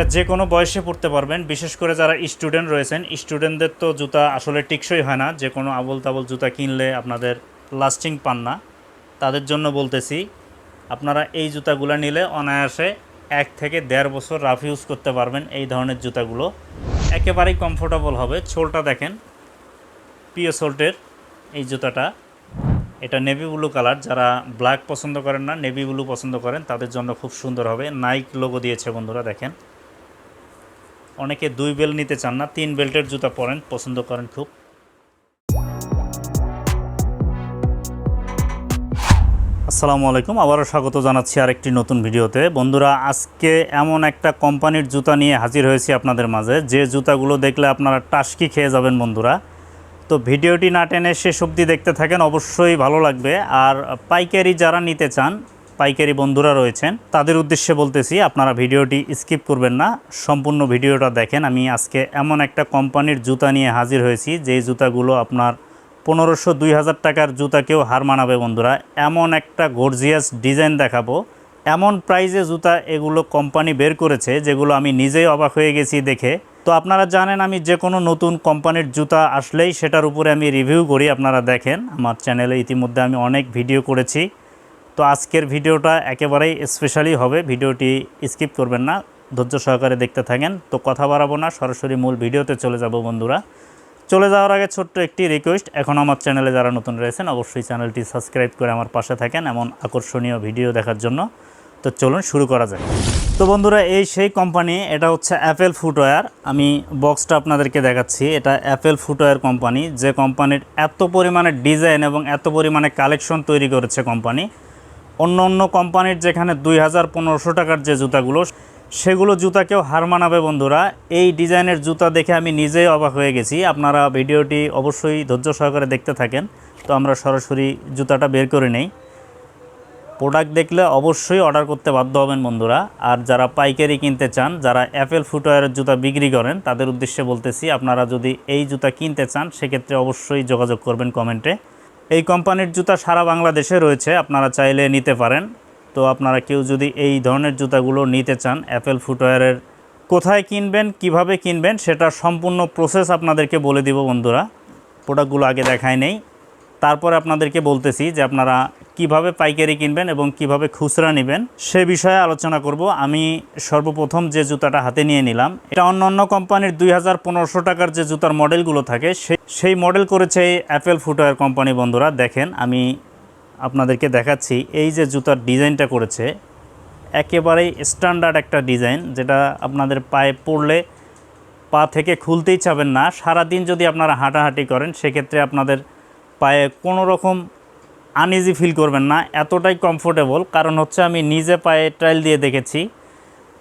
এটা যে কোনো বয়সে পড়তে পারবেন। বিশেষ করে যারা স্টুডেন্ট রয়েছেন, স্টুডেন্টদের তো জুতা আসলে টিকসই হয় না। যে কোনো আবল তাবল জুতা কিনলে আপনাদের লাস্টিং পান না। তাদের জন্য বলতেছি, আপনারা এই জুতাগুলো নিলে অনায়াসে এক থেকে দেড় বছর রাফ ইউজ করতে পারবেন এই ধরনের জুতাগুলো। একেবারেই কমফোর্টেবল হবে। ছোলটা দেখেন পিও সোল্টের এই জুতাটা। এটা নেভি ব্লু কালার যারা ব্ল্যাক পছন্দ করেন না নেভি ব্লু পছন্দ করেন, তাদের জন্য খুব সুন্দর হবে। নাইক লোগো দিয়েছে বন্ধুরা, দেখেন। অনেকে দুই বেল্ট নিতে চান না, তিন বেল্টের জুতা পরেন, পছন্দ করেন খুব। আসসালামু আলাইকুম, আবারও স্বাগত জানাচ্ছি আরেকটি নতুন ভিডিওতে। বন্ধুরা, আজকে এমন একটা কোম্পানির জুতা নিয়ে হাজির হয়েছি আপনাদের মাঝে। যে জুতাগুলো দেখলে আপনারা টাসকি খেয়ে যাবেন বন্ধুরা। তো ভিডিওটি না টেনে শেষ অবধি দেখতে থাকেন, অবশ্যই ভালো লাগবে। আর পাইকারি যারা নিতে চান পাইকারি বন্ধুরা রয়েছেন, তাদের উদ্দেশ্যে বলতেছি আপনারা ভিডিওটি স্কিপ করবেন না, সম্পূর্ণ ভিডিওটা দেখেন। আমি আজকে এমন একটা কোম্পানির জুতা নিয়ে হাজির হয়েছি, যেই জুতাগুলো আপনার পনেরোশো দুই হাজার টাকার জুতাকেও হার মানাবে বন্ধুরা। এমন একটা গর্জিয়াস ডিজাইন দেখাবো। এমন প্রাইজে জুতা এগুলো কোম্পানি বের করেছে, যেগুলো আমি নিজেই অবাক হয়ে গেছি দেখে। তো আপনারা জানেন, আমি যে কোনো নতুন কোম্পানির জুতা আসলেই সেটার উপরে আমি রিভিউ করি, আপনারা দেখেন। আমার চ্যানেলে ইতিমধ্যে আমি অনেক ভিডিও করেছি। তো আজকের ভিডিওটা একেবারেই স্পেশালি হবে। ভিডিওটি স্কিপ করবেন না, ধৈর্য সহকারে দেখতে থাকেন। তো কথা বাড়াবো না, সরাসরি মূল ভিডিওতে চলে যাব বন্ধুরা। চলে যাওয়ার আগে ছোট্ট একটি রিকোয়েস্ট এখন আমার চ্যানেলে যারা নতুন রয়েছেন, অবশ্যই চ্যানেলটি সাবস্ক্রাইব করে আমার পাশে থাকেন এমন আকর্ষণীয় ভিডিও দেখার জন্য। তো চলুন শুরু করা যায় তো বন্ধুরা, এই সেই কোম্পানি এটা হচ্ছে অ্যাপেল ফুটওয়্যার আমি বক্সটা আপনাদেরকে দেখাচ্ছি, এটা অ্যাপেল ফুটওয়্যার কোম্পানি যে কোম্পানির এত পরিমাণে ডিজাইন এবং এত পরিমাণে কালেকশন তৈরি করেছে কোম্পানি অন্য অন্য কোম্পানির যেখানে দুই হাজার পনেরোশো টাকার যে জুতাগুলো, সেগুলো জুতাকেও হার মানাবে বন্ধুরা। এই ডিজাইনের জুতা দেখে আমি নিজেই অবাক হয়ে গেছি। আপনারা ভিডিওটি অবশ্যই ধৈর্য সহকারে দেখতে থাকেন। তো আমরা সরাসরি জুতাটা বের করে নেই। প্রোডাক্ট দেখলে অবশ্যই অর্ডার করতে বাধ্য হবেন বন্ধুরা। আর যারা পাইকারি কিনতে চান, যারা অ্যাপেল ফুটওয়্যারের জুতা বিক্রি করেন, তাদের উদ্দেশ্যে বলতেছি, আপনারা যদি এই জুতা কিনতে চান, সেক্ষেত্রে অবশ্যই যোগাযোগ করবেন কমেন্টে। এই কোম্পানির জুতা সারা বাংলাদেশে রয়েছে, আপনারা চাইলে নিতে পারেন। তো আপনারা কেউ যদি এই ধরনের জুতাগুলো নিতে চান অ্যাপেল ফুটওয়্যারের কোথায় কিনবেন, কীভাবে কিনবেন, সেটা সম্পূর্ণ প্রসেস আপনাদেরকে বলে দিব বন্ধুরা। প্রোডাক্টগুলো আগে দেখায় নেই। তারপরে আপনাদেরকে বলতেছি যে আপনারা কীভাবে পাইকারি কিনবেন এবং কীভাবে খুচরা নেবেন, সে বিষয়ে আলোচনা করব। আমি সর্বপ্রথম যে জুতাটা হাতে নিয়ে নিলাম, এটা অন্য অন্য কোম্পানির দুই টাকার যে জুতার মডেলগুলো থাকে সেই মডেল করেছে এই অ্যাপেল ফুটওয়্যার কোম্পানি বন্ধুরা। দেখেন, আমি আপনাদেরকে দেখাচ্ছি, এই যে জুতার ডিজাইনটা করেছে, একেবারেই স্ট্যান্ডার্ড একটা ডিজাইন, যেটা আপনাদের পায়ে পড়লে পা থেকে খুলতেই চাবেন না। সারাদিন যদি আপনারা হাঁটাহাঁটি করেন, সেক্ষেত্রে আপনাদের পায়ে কোনো রকম আনইজি ফিল করবেন না, এতটাই কমফোর্টেবল কারণ হচ্ছে আমি নিজে পায়ে ট্রায়াল দিয়ে দেখেছি।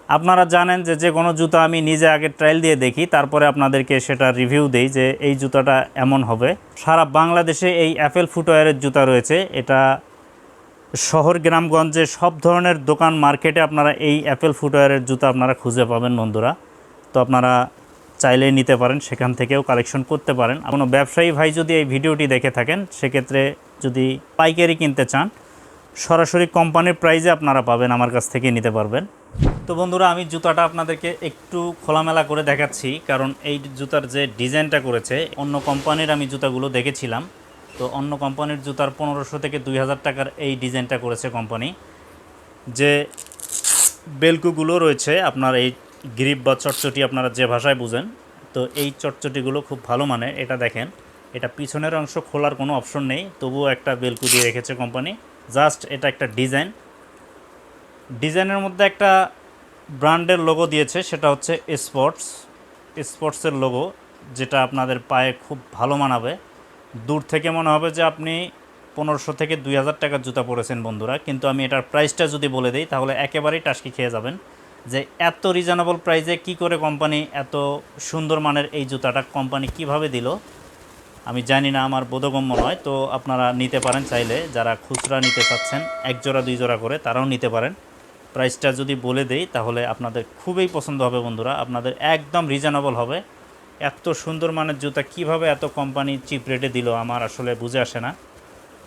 আপনারা জানেন যে যে কোনো জুতা আমি নিজে আগে ট্রায়াল দিয়ে দেখি, তারপরে আপনাদেরকে সেটা রিভিউ দেই যে এই জুতাটা এমন হবে। সারা বাংলাদেশে এই অ্যাপেল ফুটওয়্যারের জুতা রয়েছে। এটা শহর, গ্রামগঞ্জে সব ধরনের দোকান মার্কেটে আপনারা এই অ্যাপেল ফুটওয়্যারের জুতা আপনারা খুঁজে পাবেন বন্ধুরা। তো আপনারা চাইলে নিতে পারেন, সেখান থেকেও কালেকশন করতে পারেন। কোনো ব্যবসায়ী ভাই যদি এই ভিডিওটি দেখে থাকেন, সেক্ষেত্রে যদি পাইকারি কিনতে চান, সরাসরি কোম্পানির প্রাইজে আপনারা পাবেন, আমার কাছ থেকে নিতে পারবেন। তো বন্ধুরা, আমি জুতাটা আপনাদেরকে একটু খোলামেলা করে দেখাচ্ছি, কারণ এই জুতার যে ডিজাইনটা করেছে, অন্য কোম্পানির আমি জুতাগুলো দেখেছিলাম। তো অন্য কোম্পানির জুতার পনেরোশো থেকে দুই হাজার টাকার এই ডিজাইনটা করেছে কোম্পানি। যে বেলকুগুলো রয়েছে, আপনার এই গ্রিপ বা চটচটি আপনারা যে ভাষায় বুঝেন, তো এই চটচটিগুলো খুব ভালো মানে এটা দেখেন। এটা পিছনের অংশ খোলার কোনো অপশন নেই, তবুও একটা বেলকু দিয়ে রেখেছে কোম্পানি। জাস্ট এটা একটা ডিজাইন। ডিজাইনের মধ্যে একটা ব্র্যান্ডের লোগো দিয়েছে, সেটা হচ্ছে স্পোর্টস। স্পোর্টসের লোগো, যেটা আপনাদের পায়ে খুব ভালো মানাবে। দূর থেকে মনে হবে যে আপনি পনেরোশো থেকে দুই হাজার টাকার জুতা পরেছেন, বন্ধুরা। কিন্তু আমি এটার প্রাইসটা যদি বলে দিই, তাহলে একেবারেই টাসকি খেয়ে যাবেন। যে এত রিজনেবল প্রাইসে কি করে কোম্পানি এত সুন্দর মানের এই জুতাটা কোম্পানি কীভাবে দিল, আমি জানি না, আমার বোধগম্য নয়। তো আপনারা নিতে পারেন চাইলে, যারা খুচরা নিতে চাচ্ছেন, এক জোড়া, দুই জোড়া করে, তারাও নিতে পারেন। প্রাইসটা যদি বলে দেই, তাহলে আপনাদের খুবই পছন্দ হবে বন্ধুরা। আপনাদের একদম রিজনেবল হবে। এত সুন্দর মানের জুতা কীভাবে এত কোম্পানি চিপ রেটে দিল, আমার আসলে বুঝে আসে না।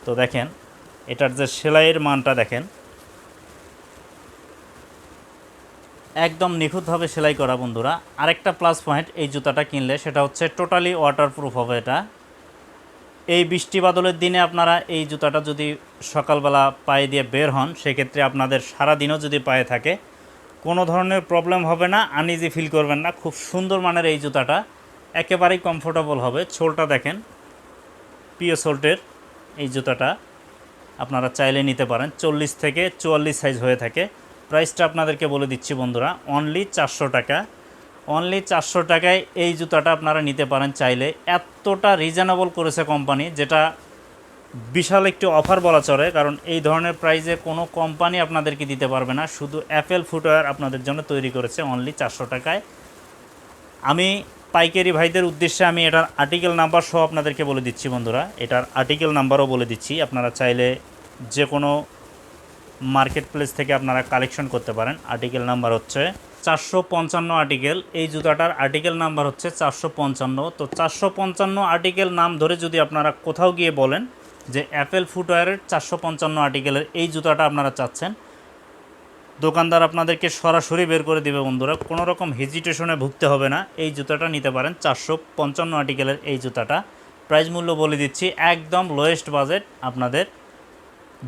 তো দেখেন, এটার যে সেলাইয়ের মানটা দেখেন একদম নিখুঁতভাবে সেলাই করা বন্ধুরা। আরেকটা প্লাস পয়েন্ট এই জুতাটা কিনলে, সেটা হচ্ছে টোটালি ওয়াটারপ্রুফ হবে এটা। এই বৃষ্টি বাদলের দিনে আপনারা এই জুতাটা যদি সকালবেলা পায়ে দিয়ে বের হন, সেক্ষেত্রে আপনাদের সারা দিনও যদি পায়ে থাকে, কোনো ধরনের প্রবলেম হবে না আনইজি ফিল করবেন না, খুব সুন্দর মানের এই জুতাটা। একেবারেই কমফোর্টেবল হবে। সোলটা দেখেন পিও সোল্টের এই জুতাটা আপনারা চাইলে নিতে পারেন। চল্লিশ থেকে চুয়াল্লিশ সাইজ হয়ে থাকে। প্রাইসটা আপনাদেরকে বলে দিচ্ছি বন্ধুরা অনলি চারশো টাকা। অনলি চারশো টাকায় এই জুতাটা আপনারা নিতে পারেন চাইলে। এতটা রিজনেবল করেছে কোম্পানি যেটা বিশাল একটি অফার বলা চলে, কারণ এই ধরনের প্রাইজে কোনো কোম্পানি আপনাদেরকে দিতে পারবে না। শুধু অ্যাপেল ফুটওয়্যার আপনাদের জন্য তৈরি করেছে অনলি চারশো টাকায়। আমি পাইকারি ভাইদের উদ্দেশ্যে আমি এটার আর্টিকেল নাম্বার সহ আপনাদেরকে বলে দিচ্ছি বন্ধুরা। এটার আর্টিকেল নাম্বারও বলে দিচ্ছি। আপনারা চাইলে যে কোনো মার্কেট প্লেস থেকে আপনারা কালেকশন করতে পারেন। আর্টিকেল নাম্বার হচ্ছে চারশো পঞ্চান্ন আর্টিকেল এই জুতাটার আর্টিকেল নাম্বার হচ্ছে চারশো পঞ্চান্ন। তো চারশো পঞ্চান্ন আর্টিকেল নাম ধরে যদি আপনারা কোথাও গিয়ে বলেন যে অ্যাপেল ফুটওয়্যারের চারশো পঞ্চান্ন আর্টিকেলের এই জুতাটা আপনারা চাচ্ছেন, দোকানদার আপনাদেরকে সরাসরি বের করে দিবে বন্ধুরা। কোনো রকম হেজিটেশনে ভুগতে হবে না। এই জুতাটা নিতে পারেন, চারশো পঞ্চান্ন আর্টিকেলের এই জুতাটা। প্রাইস মূল্য বলে দিচ্ছি, একদম লোয়েস্ট বাজেট আপনাদের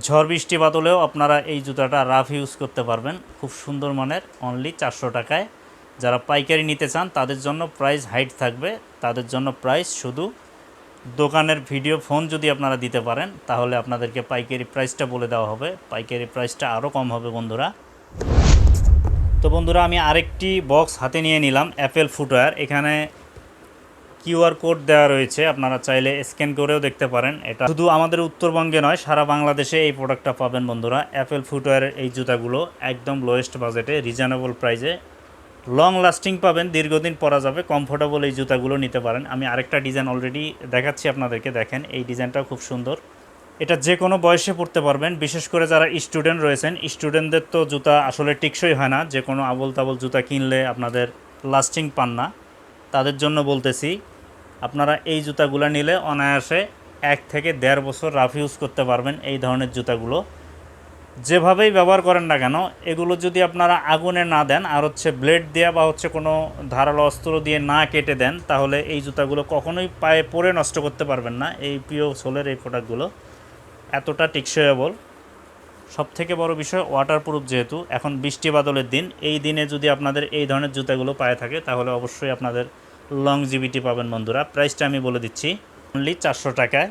ঝড় বৃষ্টি বাদলেও আপনারা এই জুতাটা রাফ ইউজ করতে পারবেন। খুব সুন্দর মানের অনলি চারশো টাকায়। যারা পাইকারি নিতে চান, তাদের জন্য প্রাইস হাইট থাকবে। তাদের জন্য প্রাইস শুধু দোকানের ভিডিও ফোন যদি আপনারা দিতে পারেন, তাহলে আপনাদেরকে পাইকারি প্রাইসটা বলে দেওয়া হবে। পাইকারি প্রাইসটা আরও কম হবে বন্ধুরা। তো বন্ধুরা, আমি আরেকটি বক্স হাতে নিয়ে নিলাম অ্যাপেল ফুটওয়্যার এখানে কিউআর কোড দেওয়া রয়েছে, আপনারা চাইলে স্ক্যান করেও দেখতে পারেন। এটা শুধু আমাদের উত্তরবঙ্গে নয়, সারা বাংলাদেশে এই প্রোডাক্টটা পাবেন বন্ধুরা। অ্যাপেল ফুটওয়্যারের এই জুতাগুলো একদম লোয়েস্ট বাজেটে রিজনেবল প্রাইসে লং লাস্টিং পাবেন, দীর্ঘদিন পরা যাবে কমফোর্টেবল এই জুতাগুলো নিতে পারেন। আমি আরেকটা ডিজাইন অলরেডি দেখাচ্ছি আপনাদেরকে, দেখেন, এই ডিজাইনটাও খুব সুন্দর। এটা যে কোনো বয়সে পড়তে পারবেন, বিশেষ করে যারা স্টুডেন্ট রয়েছেন। স্টুডেন্টদের তো জুতা আসলে টিকসই হয় না, যে কোনো আবল তাবল জুতা কিনলে আপনাদের লাস্টিং পান না। তাদের জন্য বলতেছি আপনারা এই জুতাগুলো নিলে অনায়াসে এক থেকে দেড় বছর রাফ ইউজ করতে পারবেন এই ধরনের জুতাগুলো। যেভাবেই ব্যবহার করেন না কেন, এগুলো যদি আপনারা আগুনে না দেন, আর হচ্ছে ব্লেড দেওয়া বা হচ্ছে কোনো ধারালো অস্ত্র দিয়ে না কেটে দেন, তাহলে এই জুতাগুলো কখনোই পায়ে পরে নষ্ট করতে পারবেন না এই প্রিয় সোলের এই প্রোডাক্টগুলো। এতটা টেকসয়েবল সব থেকে বড় বিষয় ওয়াটারপ্রুফ যেহেতু, এখন বৃষ্টি বাদলের দিন। এই দিনে যদি আপনাদের এই ধরনের জুতাগুলো পায়ে থাকে, তাহলে অবশ্যই আপনাদের লংজিভিটি পাবেন বন্ধুরা। প্রাইসটা আমি বলে দিচ্ছি। অনলি চারশো টাকায়।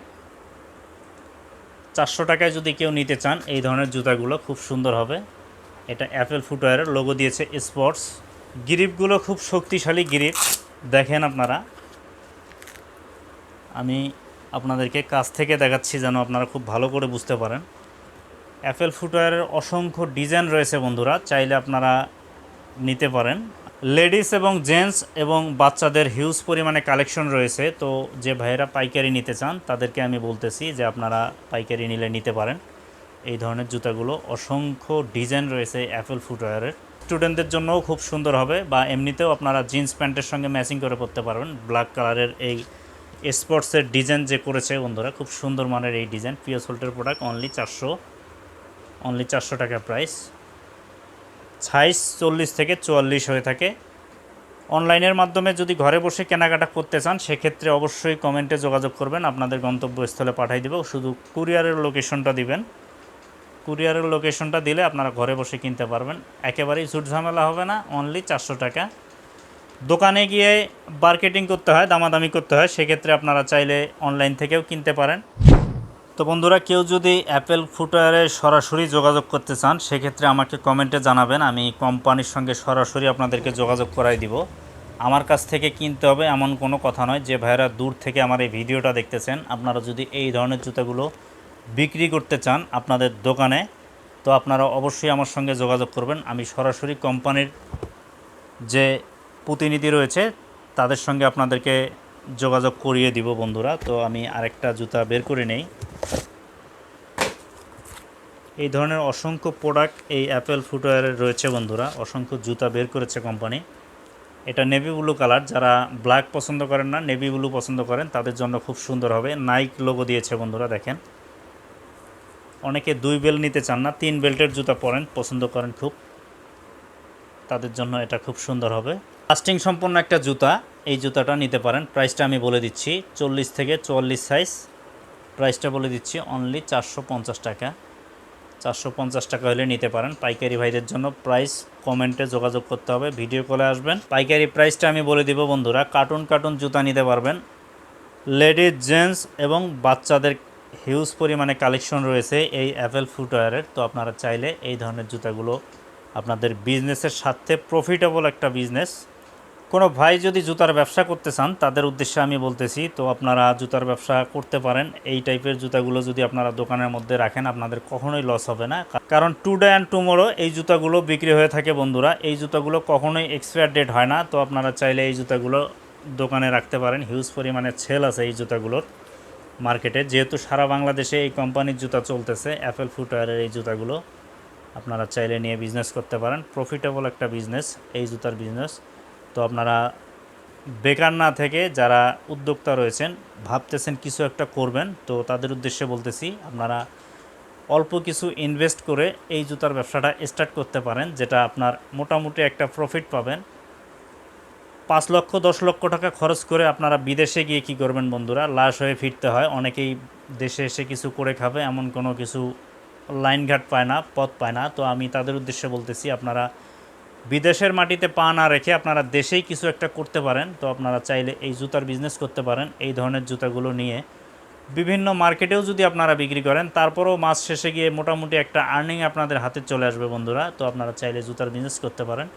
চারশো টাকায় যদি কেউ নিতে চান, এই ধরনের জুতাগুলো খুব সুন্দর হবে। এটা অ্যাপেল ফুটওয়্যারের লোগো দিয়েছে স্পোর্টস গ্রিপগুলো খুব শক্তিশালী গ্রিপ। দেখেন আপনারা। আমি আপনাদেরকে কাছ থেকে দেখাচ্ছি যেন আপনারা খুব ভালো করে বুঝতে পারেন। অ্যাপেল ফুটওয়্যারের অসংখ্য ডিজাইন রয়েছে বন্ধুরা। চাইলে আপনারা নিতে পারেন। লেডিস এবং জেন্টস এবং বাচ্চাদের হিউজ পরিমাণে কালেকশন রয়েছে, তো যে ভাইয়েরা পাইকারি নিতে চান, তাদেরকে আমি বলতেছি যে আপনারা পাইকারি নিলে নিতে পারেন। এই ধরনের জুতাগুলো অসংখ্য ডিজাইন রয়েছে অ্যাপেল ফুটওয়্যারের স্টুডেন্টদের জন্যও খুব সুন্দর হবে বা এমনিতেও আপনারা জিন্স প্যান্টের সঙ্গে ম্যাচিং করে পরতে পারবেন। ব্ল্যাক কালারের এই স্পোর্টসের ডিজাইন যে করেছে বন্ধুরা, খুব সুন্দর মানের এই ডিজাইন। পিও সোল্টের প্রোডাক্ট অনলি চারশো অনলি চারশো টাকা প্রাইস সাইজ চল্লিশ থেকে চুয়াল্লিশ হয়ে থাকে। অনলাইনের মাধ্যমে যদি ঘরে বসে কেনাকাটা করতে চান, সেক্ষেত্রে অবশ্যই কমেন্টে যোগাযোগ করবেন। আপনাদের গন্তব্যস্থলে পাঠিয়ে দেবো। শুধু কুরিয়ারের লোকেশনটা দিবেন। কুরিয়ারের লোকেশনটা দিলে আপনারা ঘরে বসে কিনতে পারবেন। একেবারেই ঝুট ঝামেলা হবে না অনলি চারশো টাকা। দোকানে গিয়ে মার্কেটিং করতে হয়, দামাদামি করতে হয়, সেক্ষেত্রে আপনারা চাইলে অনলাইন থেকেও কিনতে পারেন। তো বন্ধুরা, কেউ যদি অ্যাপেল ফুটওয়্যারে সরাসরি যোগাযোগ করতে চান, সেক্ষেত্রে আমাকে কমেন্টে জানাবেন। আমি কোম্পানির সঙ্গে সরাসরি আপনাদেরকে যোগাযোগ করাই দিব। আমার কাছ থেকে কিনতে হবে এমন কোনো কথা নয়। যে ভাইয়েরা দূর থেকে আমার এই ভিডিওটা দেখতেছেন, আপনারা যদি এই ধরনের জুতাগুলো বিক্রি করতে চান আপনাদের দোকানে, তো আপনারা অবশ্যই আমার সঙ্গে যোগাযোগ করবেন। আমি সরাসরি কোম্পানির যে প্রতিনিধি রয়েছে, তাদের সঙ্গে আপনাদেরকে যোগাযোগ করিয়ে দিব বন্ধুরা। তো আমি আরেকটা জুতা বের করে নেই। এই ধরনের অসংখ্য প্রোডাক্ট এই অ্যাপেল ফুটওয়্যারের রয়েছে বন্ধুরা। অসংখ্য জুতা বের করেছে কোম্পানি এটা নেভি ব্লু কালার যারা ব্ল্যাক পছন্দ করেন না নেভি ব্লু পছন্দ করেন, তাদের জন্য খুব সুন্দর হবে। নাইক লোগো দিয়েছে বন্ধুরা, দেখেন। অনেকে দুই বেল্ট নিতে চান না, তিন বেল্টের জুতা পরেন, পছন্দ করেন খুব। তাদের জন্য এটা খুব সুন্দর হবে। লাস্টিং সম্পন্ন একটা জুতা, এই জুতাটা নিতে পারেন। প্রাইসটা আমি বলে দিচ্ছি, চল্লিশ থেকে চুয়াল্লিশ সাইজ প্রাইসটা বলে দিচ্ছি অনলি চারশো পঞ্চাশ টাকা। চারশো পঞ্চাশ টাকা হলে নিতে পারেন। পাইকারি ভাইদের জন্য প্রাইস কমেন্টে যোগাযোগ করতে হবে। ভিডিও কলে আসবেন। পাইকারি প্রাইসটা আমি বলে দিব, বন্ধুরা। কার্টুন কার্টুন জুতা নিতে পারবেন। লেডিজ জেন্টস এবং বাচ্চাদের হিউজ পরিমাণে কালেকশন রয়েছে এই অ্যাপেল ফুটওয়্যারের তো আপনারা চাইলে এই ধরনের জুতাগুলো আপনাদের বিজনেসের সাথে প্রফিটেবল একটা বিজনেস কোনো ভাই যদি জুতার ব্যবসা করতে চান, তাদের উদ্দেশ্যে আমি বলতেছি, তো আপনারা জুতার ব্যবসা করতে পারেন। এই টাইপের জুতাগুলো যদি আপনারা দোকানের মধ্যে রাখেন, আপনাদের কখনোই লস হবে না। কারণ টুডে অ্যান্ড টুমোরো এই জুতাগুলো বিক্রি হয়ে থাকে বন্ধুরা। এই জুতাগুলো কখনোই এক্সপায়ার ডেট হয় না। তো আপনারা চাইলে এই জুতাগুলো দোকানে রাখতে পারেন। হিউজ পরিমাণে সেল আছে এই জুতাগুলোর মার্কেটে যেহেতু সারা বাংলাদেশে এই কোম্পানির জুতা চলতেছে অ্যাপেল ফুটওয়্যারের এই জুতাগুলো আপনারা চাইলে নিয়ে বিজনেস করতে পারেন। প্রফিটেবল একটা বিজনেস এই জুতার বিজনেস তো আপনারা বেকার না থেকে যারা উদ্যোক্তা রয়েছেন, ভাবতেছেন কিছু একটা করবেন, তো তাদের উদ্দেশ্যে বলতেছি, আপনারা অল্প কিছু ইনভেস্ট করে এই জুতার ব্যবসাটা স্টার্ট করতে পারেন, যেটা আপনার মোটামুটি একটা প্রফিট পাবেন। পাঁচ লক্ষ, দশ লক্ষ টাকা খরচ করে আপনারা বিদেশে গিয়ে কি করবেন বন্ধুরা? লাশ হয়ে ফিরতে হয়। অনেকেই দেশে এসে কিছু করে খাবে, এমন কোনো কিছু লাইনঘাট পায় না, পথ পায় না। তো আমি তাদের উদ্দেশ্যে বলতেছি, আপনারা বিদেশের মাটিতে পা না রেখে আপনারা দেশেই কিছু একটা করতে পারেন। তো আপনারা চাইলে এই জুতার বিজনেস করতে পারেন। এই ধরনের জুতাগুলো নিয়ে বিভিন্ন মার্কেটেও যদি আপনারা বিক্রি করেন, তারপরেও মাস শেষে গিয়ে মোটামুটি একটা আর্নিং আপনাদের হাতে চলে আসবে বন্ধুরা। তো আপনারা চাইলে জুতার বিজনেস করতে পারেন।